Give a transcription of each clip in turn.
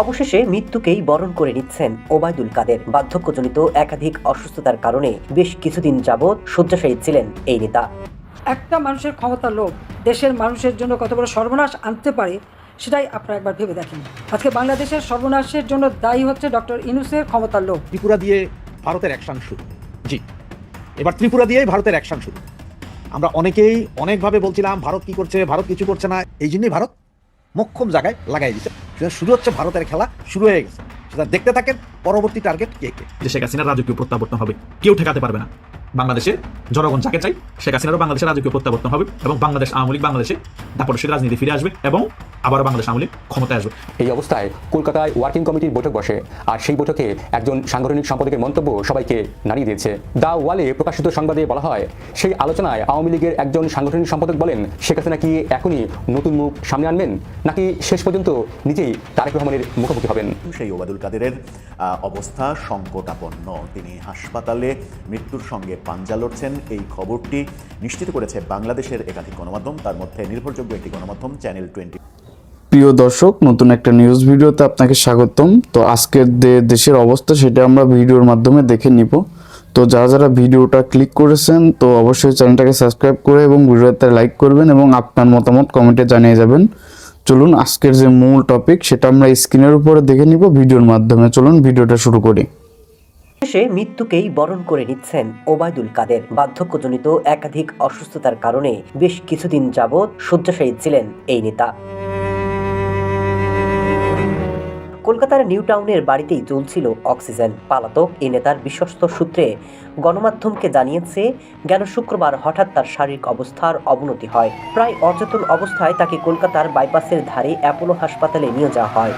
অবশেষে মৃত্যুকেই বরণ করে নিচ্ছেন ওবায়দুল কাদের। বার্ধক্যজনিত একাধিক অসুস্থতার কারণে বেশ কিছুদিন যাবৎ শয্যাশায়ী ছিলেন এই নেতা। একটা মানুষের ক্ষমতা লোভ দেশের মানুষের জন্য কত বড় সর্বনাশ আনতে পারে সেটাই আপনারা একবার ভেবে দেখেন। আজকে বাংলাদেশের সর্বনাশের জন্য দায়ী হচ্ছে ডক্টর ইনুসের ক্ষমতার লোভ। ত্রিপুরা দিয়ে ভারতের অ্যাকশন শুরু। জি। এবার ত্রিপুরা দিয়েই ভারতের অ্যাকশন শুরু। আমরা অনেকেই অনেকভাবে বলছিলাম ভারত কি করছে? ভারত কিছু করছে না। এই জন্যই ভারত মক্ষম জায়গায় লাগাই দিচ্ছে সেটা শুরু হচ্ছে ভারতের খেলা, শুরু হয়ে গেছে। সেটা দেখতে থাকেন, পরবর্তী টার্গেট কে কে? শেখ হাসিনা রাজকীয় প্রত্যাবর্তন হবে, কেউ ঠেকাতে পারবে না। বাংলাদেশের জনগণ যাকে চাই শেখ হাসিনারও বাংলাদেশের রাজকীয় প্রত্যাবর্তন হবে এবং বাংলাদেশ আওয়ামী লীগ বাংলাদেশে দাপরসের রাজনীতি ফিরে আসবে এবং আবারও বাংলাদেশ আওয়ামী লীগ ক্ষমতায় আসবে। এই অবস্থায় কলকাতায় ওয়ার্কিং কমিটির বৈঠক বসে আর সেই বৈঠকে একজন সাংগঠনিক সম্পাদকের মন্তব্য সবাইকে নাড়িয়ে দিয়েছে। দা ওয়ালে প্রকাশিত সংবাদে বলা হয় সেই আলোচনায় আওয়ামী লীগের একজন সাংগঠনিক সম্পাদক বলেন শেখ হাসিনা কি এখনই নতুন মুখ সামনে আনবেন নাকি শেষ পর্যন্ত নিজেই তারেক রহমানের মুখোমুখি হবেন? সেই ওবাদুল কাদেরের অবস্থা সংকটাপন্ন। তিনি হাসপাতালে মৃত্যুর সঙ্গে পাঞ্জা লড়ছেন এই খবরটি নিশ্চিত করেছে বাংলাদেশের একাধিক গণমাধ্যম। তার মধ্যে নির্ভরযোগ্য একটি গণমাধ্যম চ্যানেল টোয়েন্টি প্রিয় দর্শক, নতুন একটা নিউজ ভিডিওতে আপনাকে স্বাগতম। তো আজকের দেশের অবস্থা, সেটা আমরা ভিডিওর মাধ্যমে দেখে নিব। তো যারা যারা ভিডিওটা ক্লিক করেছেন, তো অবশ্যই চ্যানেলটাকে সাবস্ক্রাইব করে এবং ভিডিওতে লাইক করবেন এবং আপনার মতামত কমেন্টে জানিয়ে যাবেন। চলুন, আজকের যে মূল টপিক সেটা আমরা স্ক্রিনের উপরে দেখে নিব, ভিডিওর মাধ্যমে। চলুন, ভিডিওটা শুরু করি। শেষে মৃত্যুকেই বরণ করে নিচ্ছেন ওবায়দুল কাদের। বার্ধক্যজনিত একাধিক অসুস্থতার কারণে বেশ কিছুদিন যাবৎ শয্যাশায়ী ছিলেন এই নেতা। কলকাতার নিউ টাউনের বাড়িতেই চলছিল অক্সিজেন পালাতক। এই নেতার বিশ্বস্ত সূত্রে গণমাধ্যমকে জানিয়েছে, গেল শুক্রবার হঠাৎ তার শারীরিক অবস্থার অবনতি হয়। প্রায় অচেতন অবস্থায় তাকে কলকাতার বাইপাসের ধারে অ্যাপোলো হাসপাতালে নিয়ে যাওয়া হয়।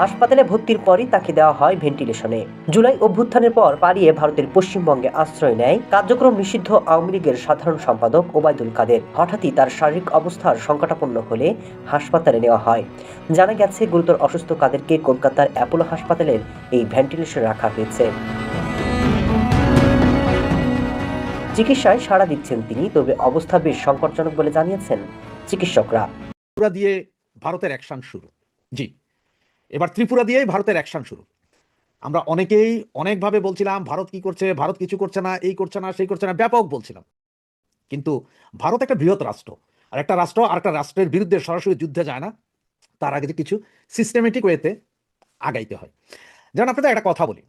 হাসপাতালে ভর্তির পরই তাকে দেওয়া হয় ভেন্টিলেশনে। জুলাই অভ্যুত্থানের পর পালিয়ে ভারতের পশ্চিমবঙ্গে আশ্রয় নেয় কার্যক্রম নিষিদ্ধ আওয়ামী লীগের সাধারণ সম্পাদক ওবায়দুল কাদের। হঠাৎই তার শারীরিক অবস্থার সংকটাপন্ন হলে হাসপাতালে নেওয়া হয়। জানা গেছে, গুরুতর অসুস্থ কাদেরকে কলকাতার অ্যাপোলো হাসপাতালের এই ভেন্টিলেশনে রাখা হয়েছে। চিকিৎসায় সাড়া দিচ্ছেন তিনি, তবে অবস্থা বেশ সংকটজনক বলে জানিয়েছেন চিকিৎসকরা। দিয়ে ভারতের অ্যাকশন শুরু। জি। এবার ত্রিপুরা দিয়েই ভারতের অ্যাকশন শুরু। আমরা অনেকেই অনেকভাবে বলছিলাম, ভারত কি করছে, ভারত কিছু করছে না, এই করছে না, সেই করছে না, ব্যাপক বলছিলাম। কিন্তু ভারত একটা বৃহৎ রাষ্ট্র, আর একটা রাষ্ট্র আর একটা রাষ্ট্রের বিরুদ্ধে সরাসরি যুদ্ধে যায় না, তার আগে কিছু সিস্টেমেটিক ওয়েতে আগাইতে হয়। যেমন আপনাদের একটা কথা বলি,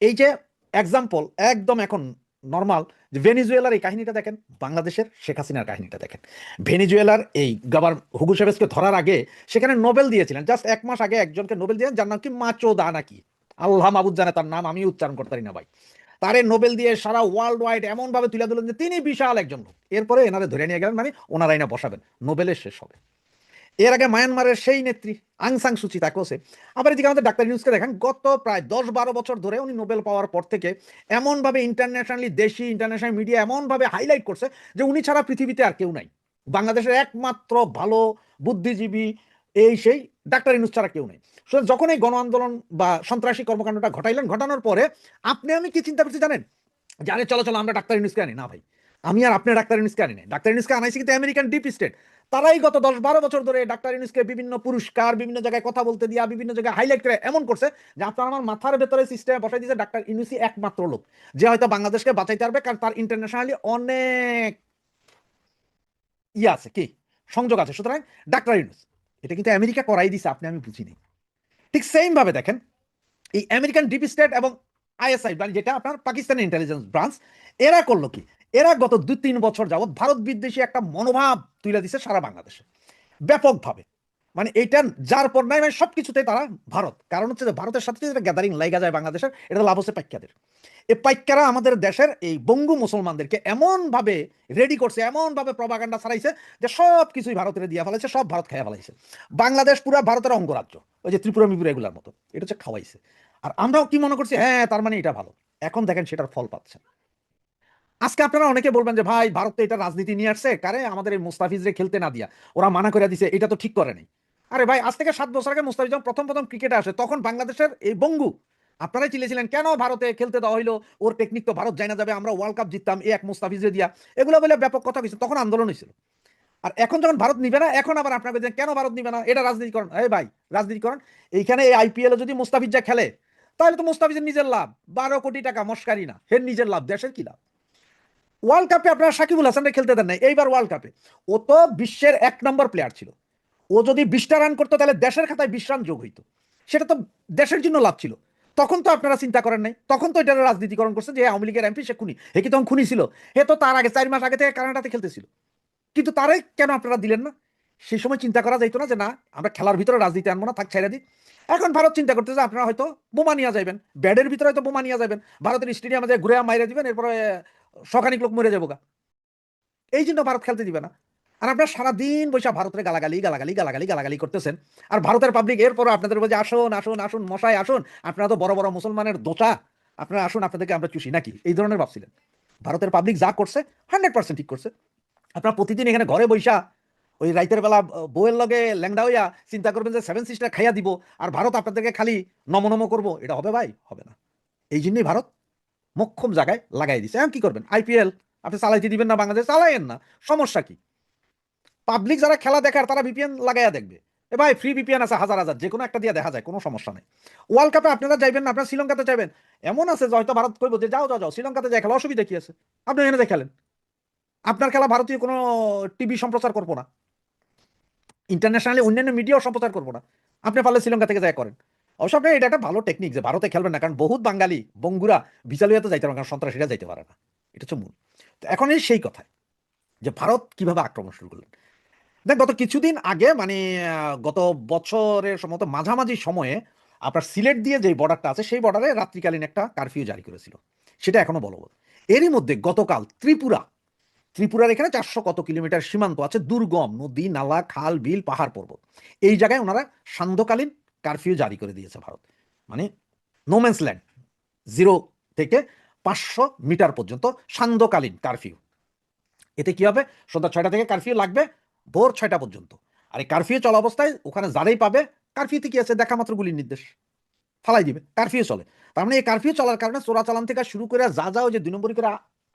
এই যে এক্সাম্পল একদম এখন নর্মাল ভেনিজুয়েলার এই কাহিনীটা দেখেন, বাংলাদেশের শেখ হাসিনার কাহিনীটা দেখেন। ভেনিজুয়েলার এই গাবার হুগু সেভেজকে ধরার আগে সেখানে নোবেল দিয়েছিলেন। জাস্ট এক মাস আগে একজনকে নোবেল দিয়েছেন, যার নাম কি? মাচো দা নাকি? আল্লাহ মাবুদ জানে তার নাম আমি উচ্চারণ করতে পারি না ভাই। তারে নোবেল দিয়ে সারা ওয়ার্ল্ড ওয়াইড এমনভাবে তুলে দিলেন যে তিনি বিশাল একজন লোক। এরপরে এনারে ধরে নিয়ে গেলেন মানে ওনারাই না বসাবেন, নোবেলের শেষ হবে। এর আগে মায়ানমারের সেই নেত্রী আংসাং সুচি তাকেও সে। আবার এদিকে আমাদের ডাক্তার নিউজকে দেখেন, গত প্রায় দশ বারো বছর ধরে উনি নোবেল পাওয়ার পর থেকে এমনভাবে ইন্টারন্যাশনালি দেশি ইন্টারন্যাশনাল মিডিয়া এমনভাবে হাইলাইট করছে যে উনি ছাড়া পৃথিবীতে আর কেউ নাই। বাংলাদেশের একমাত্র ভালো বুদ্ধিজীবী এই সেই ডাক্তার ইনুস ছাড়া কেউ নেই। সুতরাং যখন এই গণ আন্দোলন বা সন্ত্রাসী কর্মকাণ্ডটা ঘটাইলেন, ঘটানোর পরে আপনি আমি কি চিন্তা করছি জানেন? জানে চলো চলো, আমরা ডাক্তার ইনুসকে আনি। না ভাই আমি আর আপনি ডাক্তার ইনুসকে আনি নাই। ডাক্তার ইনুসকে আনাইছি কিন্তু আমেরিকান ডিপ স্টেট। তারাই গত দশ বারো বছর ধরে ডাক্তার ইনুসকে বিভিন্ন পুরস্কার, বিভিন্ন জায়গায় কথা বলতে দিয়া, বিভিন্ন জায়গায় হাইলাইট করে এমন করছে যে আপনার আমার মাথার ভেতরে সিস্টেমে বসাই দিয়েছে ডাক্তার ইনুসি একমাত্র লোক। যে হয়তো বাংলাদেশকে বাঁচাইতে পারবে কারণ তার ইন্টারন্যাশনালি অনেক ইয়ে আছে। কি? সংযোগ আছে। সুতরাং ডাক্তার ইনুস এটা কিন্তু আমেরিকা করাই দিছে, আপনি আমি বুঝিনি। ঠিক সেম ভাবে দেখেন, এই আমেরিকান ডিপ স্টেট এবং আইএসআই মানে যেটা আপনার পাকিস্তানের ইন্টেলিজেন্স ব্রাঞ্চ এরা করল কি? এরা গত দুই তিন বছর যাবৎ ভারত বিদ্বেষী একটা মনোভাব তুলে দিছে সারা বাংলাদেশে। ব্যাপকভাবে। মানে এইটা যার পর নাই মানে সবকিছুতে তারা ভারত। কারণ হচ্ছে যে ভারতের সাথে যেটা গ্যাদারিং লাইগা যায় বাংলাদেশের, এটা লাভ হচ্ছে পাইকাদের এই পাইকারা আমাদের দেশের এই বঙ্গু মুসলমানদেরকে এমন ভাবে রেডি করছে এমন ভাবে প্রভাকাণ্ডা ছাড়াইছে যে সব কিছুই ভারতের দিয়া ফেলাইছে, সব ভারত খাইয়া ফেলাইছে। বাংলাদেশ পুরো ভারতের অঙ্গরাজ্য, ওই যে ত্রিপুরা মিপুরা এগুলার মতো। এটা হচ্ছে খাওয়াইছে। আর আমরাও কি মনে করছি? হ্যাঁ তার মানে এটা ভালো। এখন দেখেন সেটার ফল পাচ্ছে। আজকে আপনারা অনেকে বলবেন যে, ভাই, ভারত তো এটা রাজনীতি নিয়ে আসছে। কারে? আমাদের এই মুস্তাফিজরে খেলতে না দিয়া। ওরা মানা করে দিছে, এটা তো ঠিক করে নাই। আরে ভাই, আজ থেকে সাত বছর আগে মুস্তাফিজ যখন প্রথম প্রথম ক্রিকেটে আসে, তখন বাংলাদেশের এই বঙ্গু। আপনারাই চিলেছিলেন কেন ভারতে খেলতে দেওয়া হইল? ওর টেকনিক তো ভারত যায় না যাবে, আমরা ওয়ার্ল্ড কাপ জিততাম এই এক মুস্তাফিজে দিয়া। এগুলো বলে ব্যাপক কথা কিছু তখন আন্দোলন হয়েছিল আর এখন যখন ভারত নিবে না, এখন আবার আপনাকে কেন ভারত নিবে না? এটা রাজনীতিকরণ। এই ভাই, রাজনীতিকরণ। এইখানে এই আইপিএল যদি মুস্তাফিজ যা খেলে, তাহলে তো মুস্তাফিজের নিজের লাভ। বারো কোটি টাকা মস্কারি না, হের নিজের লাভ, দেশের কি লাভ? ওয়ার্ল্ড কাপে আপনারা সাকিবুল হাসানকে খেলতে দেন নাই। এইবার ওয়ার্ল্ড কাপে ও তো বিশ্বের এক নম্বর প্লেয়ার ছিল। ও যদি বিশটা রান করতো, তাহলে দেশের খাতায় বিশ রান যোগ হইতো। সেটা তো দেশের জন্য লাভ ছিল। তখন তো আপনারা চিন্তা করেন নাই। তখন তো এটা রাজনীতিকরণ করছে যে আওয়ামী লীগের এমপি সে খুনি। হে কি তখন খুনি ছিল? হে তো তার আগে চার মাস আগে থেকে কানাডাতে খেলতেছিল। কিন্তু তারাই কেন আপনারা দিলেন না? সেই সময় চিন্তা করা যাইতো না যে, না, আমরা খেলার ভিতরে রাজনীতি আনব না, থাক ছেড়ে দিই। এখন ভারত চিন্তা করতেছে, আপনারা হয়তো বোমা নিয়ে যাবেন ব্যাডের ভিতরে হয়তো বোমা নিয়ে যাবেন ভারতের স্টেডিয়ামে যে ঘুরে মাইরে দিবেন, এরপরে শখানিক লোক মরে যাব গা এই জন্য ভারত খেলতে দিবে না। আর আপনারা সারাদিন বৈশা ভারতের গালাগালি গালাগালি গালাগালি গালাগালি করতেছেন। আর ভারতের পাবলিক এরপরও আপনাদের বলছে, আসুন আসুন আসুন, মশাই, আসুন। আপনারা তো বড় বড় মুসলমানের দোচা আপনারা আসুন, আপনাদেরকে আমরা চুষি নাকি? এই ধরনের ভাবছিলেন। ভারতের পাবলিক যা করছে হান্ড্রেড পার্সেন্ট ঠিক করছে। আপনারা প্রতিদিন এখানে ঘরে বৈশা ওই রাইতের বেলা বউয়ের লগে ল্যাংডা হইয়া চিন্তা করবেন যে সেভেন সিস্টার খাইয়া দিব, আর ভারত আপনাদেরকে খালি নম করব। এটা হবে ভাই? হবে না। এই জন্যই ভারত মক্ষম জায়গায় লাগাই দিছে। এখন কি করবেন? আইপিএল আপনি চালাইতে দিবেন না বাংলাদেশ চালাইয়েন না। সমস্যা কি? পাবলিক যারা খেলা দেখার তারা বিপিএন লাগাইয়া দেখবে। এ ভাই ফ্রি বিপিএন আছে, হাজার হাজার যে কোনো একটা দিয়ে দেখা যায়, কোনো সমস্যা নেই। ওয়ার্ল্ড কাপে আপনারা যাইবেন না, আপনারা শ্রীলঙ্কাতে যাবেন এমন আছে যে হয়তো ভারত কইব যে, যাও যাও যাও, শ্রীলঙ্কাতে যাই খেলা, অসুবিধা কি আছে? আপনি এখানে যাই খেলেন। আপনার খেলা ভারতীয় কোনো টিভি সম্প্রচার করব না। ইন্টারন্যাশনালি অন্যান্য মিডিয়াও সম্প্রচার করব না। আপনি পারলে শ্রীলঙ্কা থেকে যায় করেন। অবশ্য আপনার এটা একটা ভালো টেকনিক যে ভারতে খেলবেন না, কারণ বহুত বাঙালি, বঙ্গুরা বিচালিয়াতে যাইতে পারে কারণ সন্ত্রাসীরা যাইতে পারে না। এটা হচ্ছে মূল। তো এখন এই সেই কথায় যে ভারত কীভাবে আক্রমণ শুরু করলেন। দেখ, গত কিছুদিন আগে মানে গত বছরের সম্ভবত মাঝামাঝি সময়ে আপনার সিলেট দিয়ে যে বর্ডারটা আছে, সেই বর্ডারে রাত্রিকালীন একটা কারফিউ জারি করেছিল। সেটা এখনও বলবৎ। এরই মধ্যে গতকাল ত্রিপুরা, ত্রিপুরার এখানে চারশো কত কিলোমিটার সীমান্ত আছে, দুর্গম, নদী, নালা, খাল, বিল, পাহাড় পর্বত। এই জায়গায় ওনারা সান্ধ্যকালীন কারফিউ জারি করে দিয়েছে ভারত। মানে নোম্যান্স ল্যান্ড জিরো থেকে পাঁচশো মিটার পর্যন্ত সান্ধ্যকালীন কারফিউ। এতে কি হবে? সন্ধ্যা ছয়টা থেকে কারফিউ লাগবে, ভোর ছয়টা পর্যন্ত। আর এই কারফিউ চলা অবস্থায় ওখানে যারাই পাবে, কারফিউতে কি আছে? দেখা মাত্র গুলির নির্দেশ। ফালাই দিবে, কারফিউ চলে। তার মানে এই কারফিউ চলার কারণে চোরাচালান থেকে শুরু করে যা যা ওই যে দুই নম্বরই করে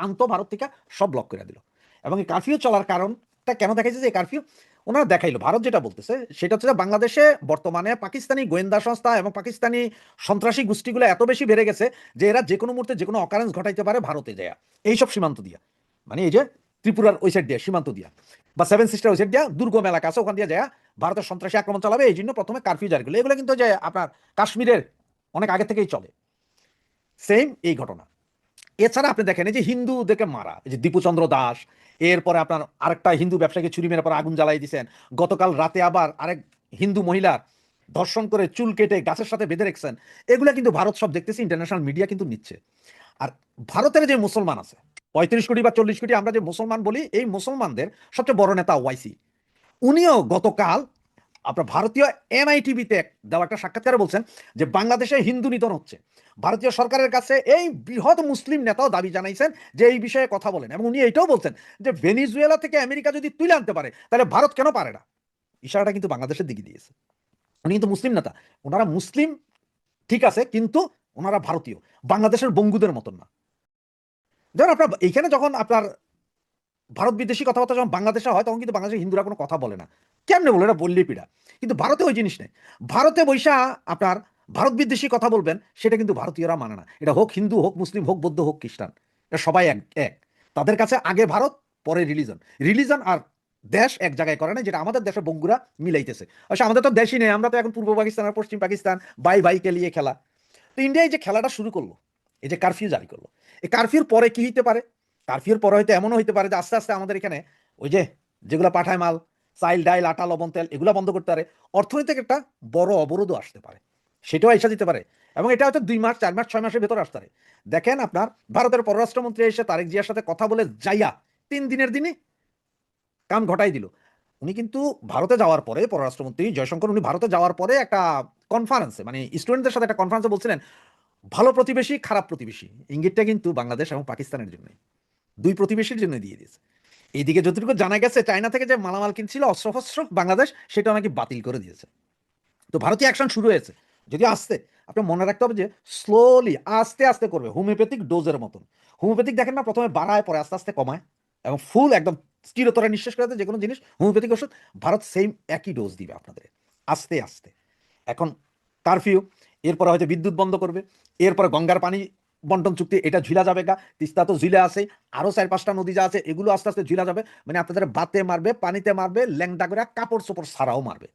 আনতো ভারত থেকে সব ব্লক করে দিল। এবং এই কারফিউ চলার কারণটা কেন দেখাইছে যে কারফিউ ওনারা দেখাইলো। ভারত যেটা বলতেছে, সেটা হচ্ছে বাংলাদেশে বর্তমানে পাকিস্তানি গোয়েন্দা সংস্থা এবং পাকিস্তানি সন্ত্রাসী গোষ্ঠীগুলো এত বেশি বেড়ে গেছে যে এরা যে কোনো মুহূর্তে যে কোনো অকারেন্স ঘটাইতে পারে ভারতে যায়। এইসব সীমান্ত দিয়া। মানে এই যে ত্রিপুরার ওই সাইড দিয়ে, সীমান্ত দিয়া। বা সেভেন সিস্টার ওই সাইড দিয়া, দুর্গম এলাকা আছে, ওখান দিয়ে যায়। ভারতের সন্ত্রাসী আক্রমণ চালাবে, এই জন্য প্রথমে কারফিউ জারি করল। এগুলো কিন্তু যে আপনার কাশ্মীরের অনেক আগে থেকেই চলে। সেম এই ঘটনা। এছাড়া আপনি দেখেন এই যে হিন্দুদেরকে মারা যে দীপুচন্দ্র দাস এরপরে আপনার আরেকটা হিন্দু ব্যবসাকে ছুরি মেরে পরে আগুন জ্বালাই দিয়েছেন গতকাল রাতে আবার আরেক হিন্দু মহিলার ধর্ষণ করে চুল কেটে গাছের সাথে বেঁধে রেখেছেন। এগুলো কিন্তু ভারত সব দেখতেছি ইন্টারন্যাশনাল মিডিয়া কিন্তু নিচ্ছে। আর ভারতের যে মুসলমান আছে, পঁয়ত্রিশ কোটি বা চল্লিশ কোটি আমরা যে মুসলমান বলি, এই মুসলমানদের সবচেয়ে বড় নেতা ওয়াইসি। উনিও গতকাল আপনার ভারতীয় এনআইটিভিতে দেওয়া একটা সাক্ষাৎকারে বলছেন যে বাংলাদেশে হিন্দু নিধন হচ্ছে। ভারতীয় সরকারের কাছে এই বৃহৎ মুসলিম নেতাও দাবি জানাইছেন যে এই বিষয়ে কথা বলেন এবং উনি এটাও বলছেন যে ভেনিজুয়েলা থেকে আমেরিকা যদি তুলে আনতে পারে, তাহলে ভারত কেন পারে না? ইশারাটা কিন্তু বাংলাদেশের দিকে দিয়েছে। উনি কিন্তু মুসলিম নেতা। ওনারা মুসলিম, ঠিক আছে, কিন্তু ওনারা ভারতীয়। বাংলাদেশের বঙ্গুদের মতন না। যেমন আপনার এইখানে যখন আপনার ভারত বিদেশি কথাবার্তা যখন বাংলাদেশে হয়, তখন কিন্তু বাংলাদেশের হিন্দুরা কোনো কথা বলে না। কেমনে বলে এটা বললি পিড়া। কিন্তু ভারতে ওই জিনিস নেই। ভারতে বৈশা আপনার ভারত বিদ্বেষী কথা বলবেন, সেটা কিন্তু ভারতীয়রা মানে না। এটা হোক হিন্দু হোক মুসলিম হোক বৌদ্ধ হোক খ্রিস্টান, এটা সবাই এক এক। তাদের কাছে আগে ভারত, পরে রিলিজন রিলিজন আর দেশ এক জায়গায় করে না যেটা আমাদের দেশে বঙ্গুরা মিলাইতেছে। অবশ্য আমাদের তো দেশই নেই, আমরা তো এখন পূর্ব পাকিস্তান আর পশ্চিম পাকিস্তান, বাই বাইকে নিয়ে খেলা। তো ইন্ডিয়ায় যে খেলাটা শুরু করল, এই যে কারফিউ জারি করল, এই কারফিউর পরে কি হইতে পারে? কারফিউর পরে হয়তো এমনও হইতে পারে যে আস্তে আস্তে আমাদের এখানে ওই যে যেগুলো পাঠায় মাল চাইল, ডাইল, আটা, লবণ, তেল এগুলো বন্ধ করতে পারে। অর্থনৈতিক একটা বড় অবরোধও আসতে পারে। সেটাও এসে দিতে পারে। এবং এটা হয়তো দুই মাস, চার মাস, ছয় মাসের ভেতর আসতে পারে। দেখেন আপনার ভারতের পররাষ্ট্রমন্ত্রী এসে তারেক জিয়ার সাথে কথা বলে যাইয়া তিন দিনের দিনই কাম ঘটাই দিল। উনি কিন্তু ভারতে যাওয়ার পরে পররাষ্ট্রমন্ত্রী জয়শঙ্কর, উনি ভারতে যাওয়ার পরে একটা কনফারেন্সে মানে স্টুডেন্টদের সাথে একটা কনফারেন্সে বলছিলেন, ভালো প্রতিবেশী, খারাপ প্রতিবেশী। ইঙ্গিতটা কিন্তু বাংলাদেশ এবং পাকিস্তানের জন্যই। দুই প্রতিবেশীর জন্য দিয়ে দিয়েছে। এইদিকে যতটুকু জানা গেছে, চায়না থেকে যে মালামাল কিনছিল, অস্ত্রশস্ত্র বাংলাদেশ সেটা নাকি বাতিল করে দিয়েছে। তো ভারতীয় অ্যাকশন শুরু হয়েছে। যদি আসতে আপনি মনে রাখতে হবে যে স্লোলি আস্তে আস্তে করবে হোমিওপ্যাথিক ডোজের মতন। হোমিওপ্যাথিক দেখেন না, প্রথমে বাড়ায়, পরে আস্তে আস্তে কমায়। এবং ফুল একদম চিরতরে নিঃশ্বাস করে দেয় যে কোনো জিনিস হোমিওপ্যাথিক ওষুধ, ভারত সেম একই ডোজ দিবে আপনাদের। আস্তে আস্তে। এখন কারফিউ এরপরে হয়তো বিদ্যুৎ বন্ধ করবে, এরপরে গঙ্গার পানি বন্টন চুক্তি, এটা ঝুলা যাবে গা। তিস্তা তো ঝুলে আছে আরও চার পাঁচটা নদী যা আছে, এগুলো আস্তে আস্তে ঝুলা যাবে। মানে আপনাদের বাতে মারবে, পানিতে মারবে, ল্যাংটা করে কাপড় চোপড় সারাও মারবে।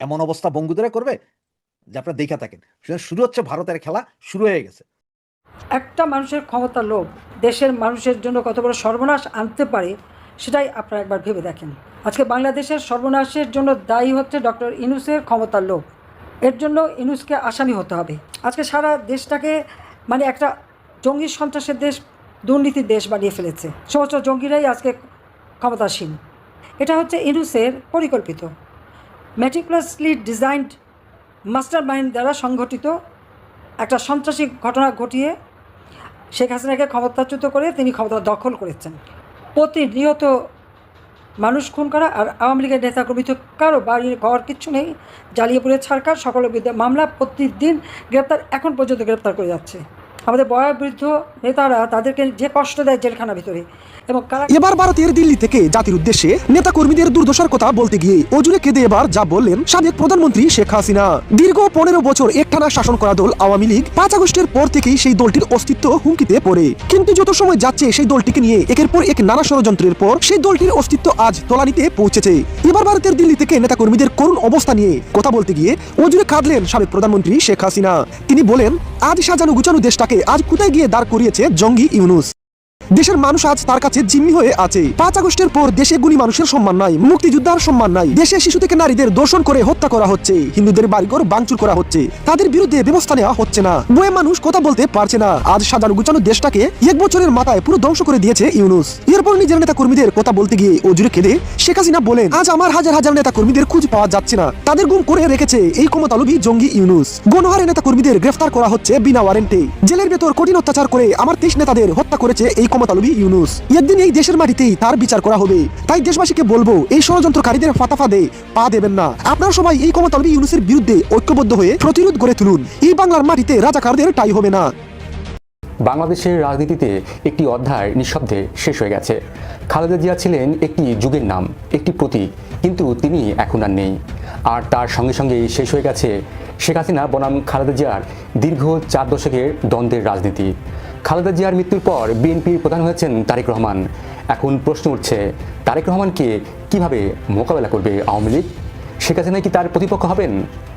এমন অবস্থা বঙ্গুদরে করবে, যে আপনারা দেখা থাকেন। শুরু হচ্ছে ভারতের খেলা, শুরু হয়ে গেছে। একটা মানুষের ক্ষমতা লোভ, দেশের মানুষের জন্য কত বড় সর্বনাশ আনতে পারে, সেটাই আপনারা একবার ভেবে দেখেন। আজকে বাংলাদেশের সর্বনাশের জন্য দায়ী হচ্ছে ডক্টর ইনুসের ক্ষমতার লোভ। এর জন্য ইনুসকে আসামি হতে হবে। আজকে সারা দেশটাকে মানে একটা জঙ্গি সন্ত্রাসের দেশ, দুর্নীতির দেশ বানিয়ে ফেলেছে। সমস্ত জঙ্গিরাই আজকে ক্ষমতাসীন। এটা হচ্ছে ইনুসের পরিকল্পিত। ম্যাটিকুলাসলি ডিজাইনড মাস্টার মাইন্ড দ্বারা সংঘটিত একটা সন্ত্রাসী ঘটনা ঘটিয়ে শেখ হাসিনাকে ক্ষমতাচ্যুত করে তিনি ক্ষমতা দখল করেছেন। প্রতিনিয়ত মানুষ খুন করা আর আওয়ামী লীগের নেতাকর্মী তো কারও বাড়ির ঘর কিচ্ছু নেই, জ্বালিয়ে পুড়ে ছাড়কার বিরুদ্ধে মামলা প্রতিদিন গ্রেপ্তার, এখন পর্যন্ত গ্রেপ্তার করে যাচ্ছে। আমাদের বয়োবৃদ্ধ নেতারা তাদেরকে যে কষ্ট দেয় জেলখানার ভিতরে এবং এবার ভারতের দিল্লি থেকে জাতির উদ্দেশ্যে নেতা কর্মীদের দুর্দশার কথা বলতে গিয়ে অজুরে কেঁদে এবার যা বললেন সাবেক প্রধানমন্ত্রী শেখ হাসিনা। দীর্ঘ পনেরো বছর একটানা শাসন করা দল আওয়ামী লীগ পাঁচ আগস্টের পর থেকেই সেই দলটির অস্তিত্ব হুমকিতে পড়ে। কিন্তু যত সময় যাচ্ছে সেই দলটিকে নিয়ে একের পর এক নানা ষড়যন্ত্রের পর সেই দলটির অস্তিত্ব আজ তলানিতে পৌঁছেছে। এবার ভারতের দিল্লি থেকে নেতা কর্মীদের করুণ অবস্থা নিয়ে কথা বলতে গিয়ে অজুরে কাঁদলেন সাবেক প্রধানমন্ত্রী শেখ হাসিনা। তিনি বলেন, আজ সাজানো গুছানো দেশটাকে আজ কোথায় গিয়ে দাঁড় করিয়েছে জঙ্গি ইউনুস? দেশের মানুষ আজ তার কাছে জিম্মি হয়ে আছে। পাঁচ আগস্টের পর দেশে গুণী মানুষের সম্মান নাই, মুক্তিযোদ্ধার সম্মান নাই। দেশে শিশু থেকে নারীদের দর্শন করে হত্যা করা হচ্ছে। হিন্দুদের বাড়িঘর ভাঙচুর করা হচ্ছে। তাদের বিরুদ্ধে ব্যবস্থা নেওয়া হচ্ছে না। বয়ে মানুষ কথা বলতে পারছে না। আজ সাজানো গুছানো দেশটাকে এক বছরের মাথায় পুরো ধ্বংস করে দিয়েছে ইউনুস। এরপর নিজের নেতা কর্মীদের কথা বলতে গিয়ে অজুরে কেঁদে শেখ হাসিনা বলেন, আজ আমার হাজার হাজার নেতা কর্মীদের খুঁজ পাওয়া যাচ্ছে না। তাদের গুম করে রেখেছে এই ক্ষমতালবী জঙ্গি ইউনুস। গণহারে নেতা কর্মীদের গ্রেফতার করা হচ্ছে বিনা ওয়ারেন্টে। জেলের ভেতর কঠিন অত্যাচার করে আমার তেইশ নেতাদের হত্যা করেছে এই ক্ষমতালবী ইউনুস। একদিন এই দেশের মাটিতেই তার বিচার করা হবে। তাই দেশবাসীকে বলব, এই ষড়যন্ত্রকারীদের ফাতাফাদে পা দেবেন না। আপনারা সবাই এই ক্ষমতালবী ইউনুসের বিরুদ্ধে ঐক্যবদ্ধ হয়ে প্রতিরোধ গড়ে তুলুন। এই বাংলার মাটিতে রাজাকারদের টাই হবে না। বাংলাদেশের রাজনীতিতে একটি অধ্যায় নিঃশব্দে শেষ হয়ে গেছে। খালেদা জিয়া ছিলেন একটি যুগের নাম, একটি প্রতীক, কিন্তু তিনি এখন আর নেই। আর তার সঙ্গে সঙ্গে শেষ হয়ে গেছে শেখ হাসিনা বনাম খালেদা জিয়ার দীর্ঘ চার দশকের দ্বন্দ্বের রাজনীতি। খালেদা জিয়ার মৃত্যুর পর বিএনপির প্রধান হয়েছেন তারেক রহমান। এখন প্রশ্ন উঠছে, তারেক রহমানকে কীভাবে মোকাবেলা করবে আওয়ামী লীগ? শেখ হাসিনা কি তার প্রতিপক্ষ হবেন,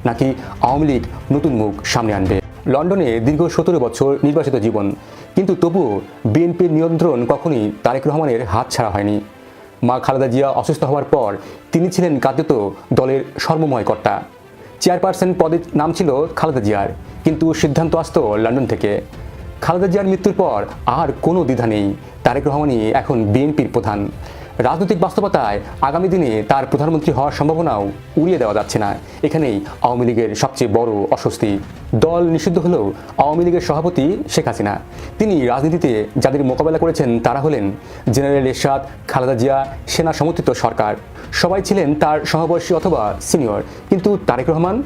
নাকি আওয়ামী লীগ নতুন মুখ সামনে আনবে? লন্ডনে দীর্ঘ সতেরো বছর নির্বাসিত জীবন, কিন্তু তবুও বিএনপির নিয়ন্ত্রণ কখনই তারেক রহমানের হাত ছাড়া হয়নি। মা খালেদা জিয়া অসুস্থ হওয়ার পর তিনি ছিলেন কার্যত দলের সর্বময় কর্তা। চেয়ারপারসন পদের নাম ছিল খালেদা জিয়ার, কিন্তু সিদ্ধান্ত আসতো লন্ডন থেকে। খালেদা জিয়ার মৃত্যুর পর আর কোনো দ্বিধা নেই। তারেক রহমানই এখন বিএনপির প্রধান। রাজনৈতিক বাস্তবতায় আগামী দিনে তার প্রধানমন্ত্রী হওয়ার সম্ভাবনাও উড়িয়ে দেওয়া যাচ্ছে না। এখানেই আওয়ামী লীগের সবচেয়ে বড় অস্বস্তি। দল নিষিদ্ধ হলেও আওয়ামী লীগের সভাপতি শেখ হাসিনা। তিনি রাজনীতিতে যাদের মোকাবেলা করেছেন তারা হলেন জেনারেল এরশাদ, খালেদা জিয়া, সেনা সমর্থিত সরকার। সবাই ছিলেন তার সহবয়সী অথবা সিনিয়র। কিন্তু তারেক রহমান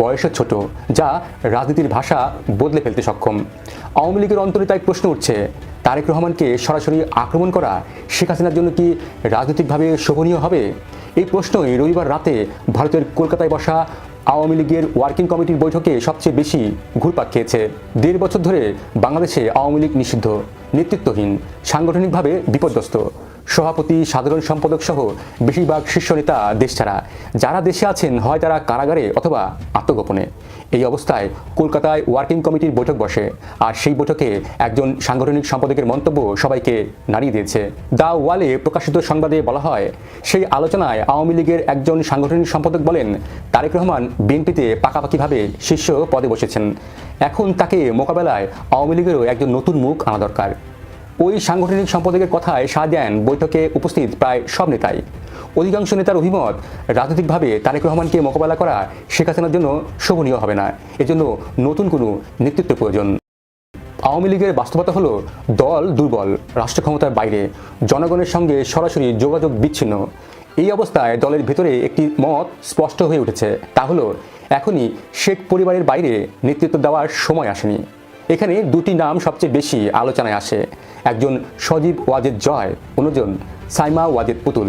বয়সে ছোট, যা রাজনীতির ভাষা বদলে ফেলতে সক্ষম। আওয়ামী লীগের অন্তরে তাই প্রশ্ন উঠছে, তারেক রহমানকে সরাসরি আক্রমণ করা শেখ হাসিনার জন্য কি রাজনৈতিকভাবে শোভনীয় হবে? এই প্রশ্নই রবিবার রাতে ভারতের কলকাতায় বসা আওয়ামী লীগের ওয়ার্কিং কমিটির বৈঠকে সবচেয়ে বেশি ঘুরপাক খেয়েছে। দেড় বছর ধরে বাংলাদেশে আওয়ামী লীগ নিষিদ্ধ, নেতৃত্বহীন, সাংগঠনিকভাবে বিপর্যস্ত। সভাপতি, সাধারণ সম্পাদক সহ বেশিরভাগ শীর্ষ নেতা দেশ ছাড়া। যারা দেশে আছেন, হয় তারা কারাগারে অথবা আত্মগোপনে। এই অবস্থায় কলকাতায় ওয়ার্কিং কমিটির বৈঠক বসে। আর সেই বৈঠকে একজন সাংগঠনিক সম্পাদকের মন্তব্য সবাইকে নাড়িয়ে দিয়েছে। দ্য ওয়ালে প্রকাশিত সংবাদে বলা হয়, সেই আলোচনায় আওয়ামী লীগের একজন সাংগঠনিক সম্পাদক বলেন, তারেক রহমান বিএনপিতে পাকাপাকিভাবে শীর্ষ পদে বসেছেন। এখন তাকে মোকাবেলায় আওয়ামী লীগেরও একজন নতুন মুখ আনা দরকার। ওই সাংগঠনিক সম্পাদকের কথায় সাড় দেন বৈঠকে উপস্থিত প্রায় সব নেতাই। অধিকাংশ নেতার অভিমত, রাজনৈতিকভাবে তারেক রহমানকে মোকাবেলা করা শেখ হাসিনার জন্য শোভনীয় হবে না। এজন্য নতুন কোনো নেতৃত্ব প্রয়োজন। আওয়ামী লীগের বাস্তবতা হলো দল দুর্বল রাষ্ট্র ক্ষমতার বাইরে, জনগণের সঙ্গে সরাসরি যোগাযোগ বিচ্ছিন্ন। এই অবস্থায় দলের ভেতরে একটি মত স্পষ্ট হয়ে উঠেছে। তা হলো, এখনই শেখ পরিবারের বাইরে নেতৃত্ব দেওয়ার সময় আসেনি। এখানে দুটি নাম সবচেয়ে বেশি আলোচনায় আসে। একজন সজীব ওয়াজেদ জয়, অন্যজন সাইমা ওয়াজেদ পুতুল।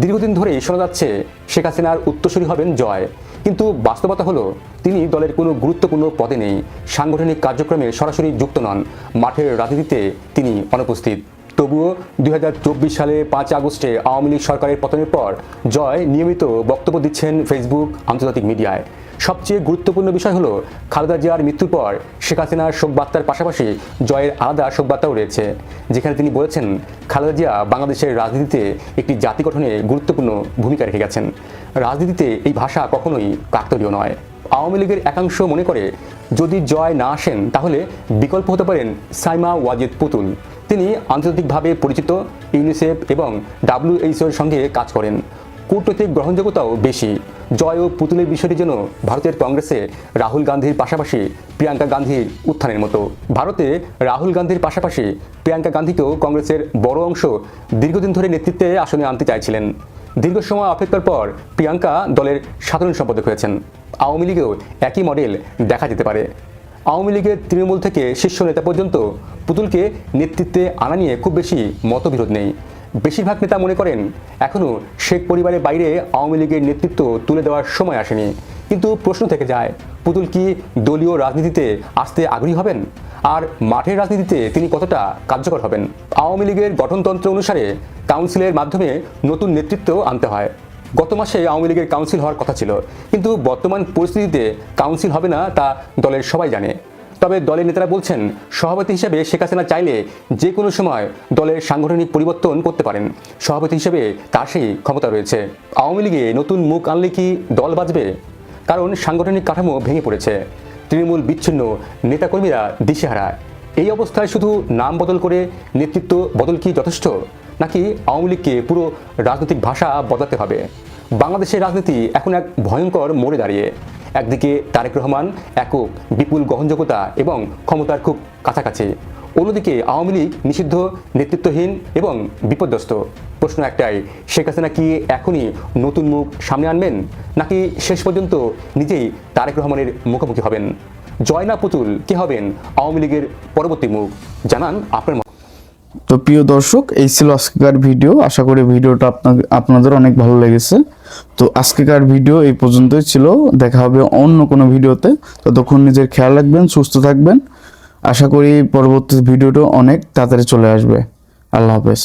দীর্ঘদিন ধরেই শোনা যাচ্ছে, শেখ হাসিনার উত্তরসূরি হবেন জয়। কিন্তু বাস্তবতা হলো, তিনি দলের কোনো গুরুত্বপূর্ণ পদে নেই। সাংগঠনিক কার্যক্রমে সরাসরি যুক্ত নন। মাঠের রাজনীতিতে তিনি অনুপস্থিত। তবুও দুই হাজার চব্বিশ সালে পাঁচ আগস্টে আওয়ামী লীগ সরকারের পতনের পর জয় নিয়মিত বক্তব্য দিচ্ছেন ফেসবুক আন্তর্জাতিক মিডিয়ায়। সবচেয়ে গুরুত্বপূর্ণ বিষয় হলো খালেদা জিয়ার মৃত্যুর পর শেখ হাসিনার শোকবার্তার পাশাপাশি জয়ের আলাদা শোকবার্তাও রয়েছে, যেখানে তিনি বলেছেন খালেদা জিয়া বাংলাদেশের রাজনীতিতে একটি জাতি গঠনে গুরুত্বপূর্ণ ভূমিকা রেখে গেছেন। রাজনীতিতে এই ভাষা কখনোই কাকতলীয় নয়। আওয়ামী লীগের একাংশ মনে করে, যদি জয় না আসেন তাহলে বিকল্প হতে পারেন সাইমা ওয়াজিদ পুতুল। তিনি আন্তর্জাতিকভাবে পরিচিত, ইউনিসেফ এবং ডাব্লিউএইচওর সঙ্গে কাজ করেন। কূটনৈতিক গ্রহণযোগ্যতাও বেশি। জয় ও পুতুলের বিষয়টি যেন ভারতের কংগ্রেসে রাহুল গান্ধীর পাশাপাশি প্রিয়াঙ্কা গান্ধীর উত্থানের মতো। ভারতে রাহুল গান্ধীর পাশাপাশি প্রিয়াঙ্কা গান্ধীকেও কংগ্রেসের বড় অংশ দীর্ঘদিন ধরে নেতৃত্বে আসনে আনতে চাইছিলেন। দীর্ঘ সময় অপেক্ষার পর প্রিয়াঙ্কা দলের সাধারণ সম্পাদক হয়েছেন। আওয়ামী লীগেও একই মডেল দেখা যেতে পারে। আওয়ামী লীগের তৃণমূল থেকে শীর্ষ নেতা পর্যন্ত পুতুলকে নেতৃত্বে আনা নিয়ে খুব বেশি মতবিরোধ নেই। বেশিরভাগ নেতা মনে করেন এখনও শেখ পরিবারের বাইরে আওয়ামী লীগের নেতৃত্ব তুলে দেওয়ার সময় আসেনি। কিন্তু প্রশ্ন থেকে যায়, পুতুল কি দলীয় রাজনীতিতে আসতে আগ্রহী হবেন? আর মাঠের রাজনীতিতে তিনি কতটা কার্যকর হবেন? আওয়ামী লীগের গঠনতন্ত্র অনুসারে কাউন্সিলের মাধ্যমে নতুন নেতৃত্ব আনতে হয়। গত মাসে আওয়ামী লীগের কাউন্সিল হওয়ার কথা ছিল, কিন্তু বর্তমান পরিস্থিতিতে কাউন্সিল হবে না তা দলের সবাই জানে। তবে দলের নেতারা বলছেন, সভাপতি হিসেবে শেখ হাসিনা চাইলে যে কোনো সময় দলের সাংগঠনিক পরিবর্তন করতে পারেন। সভাপতি হিসেবে তার সেই ক্ষমতা রয়েছে। আওয়ামী লীগে নতুন মুখ আনলে কি দল বাঁচবে? কারণ সাংগঠনিক কাঠামো ভেঙে পড়েছে। তৃণমূল বিচ্ছিন্ন নেতাকর্মীরা দিশেহারা। এই অবস্থায় শুধু নাম বদল করে নেতৃত্ব বদল কি যথেষ্ট? নাকি আওয়ামী লীগকে পুরো রাজনৈতিক ভাষা বদলাতে হবে? বাংলাদেশের রাজনীতি এখন এক ভয়ঙ্কর মোড়ে দাঁড়িয়ে। একদিকে তারেক রহমান, একক বিপুল গ্রহণযোগ্যতা এবং ক্ষমতার খুব কাছাকাছি। অন্যদিকে আওয়ামী লীগ নিষিদ্ধ, নেতৃত্বহীন এবং বিপর্যস্ত। প্রশ্ন একটাই, শেখ হাসিনা কি এখনই নতুন মুখ সামনে আনবেন? নাকি শেষ পর্যন্ত নিজেই তারেক রহমানের মুখোমুখি হবেন? জয়না পুতুল, কে হবেন আওয়ামী লীগের পরবর্তী মুখ? জানান আপনার। তো প্রিয় দর্শক, এই ছিল আজকেকার ভিডিও। আশা করি ভিডিওটা আপনাদের অনেক ভালো লেগেছে। তো আজকেকার ভিডিও এই পর্যন্তই ছিল। দেখা হবে অন্য কোনো ভিডিওতে। ততক্ষণ নিজের খেয়াল রাখবেন, সুস্থ থাকবেন। আশা করি পরবর্তী ভিডিওটা অনেক তাড়াতাড়ি চলে আসবে। আল্লাহ হাফেজ।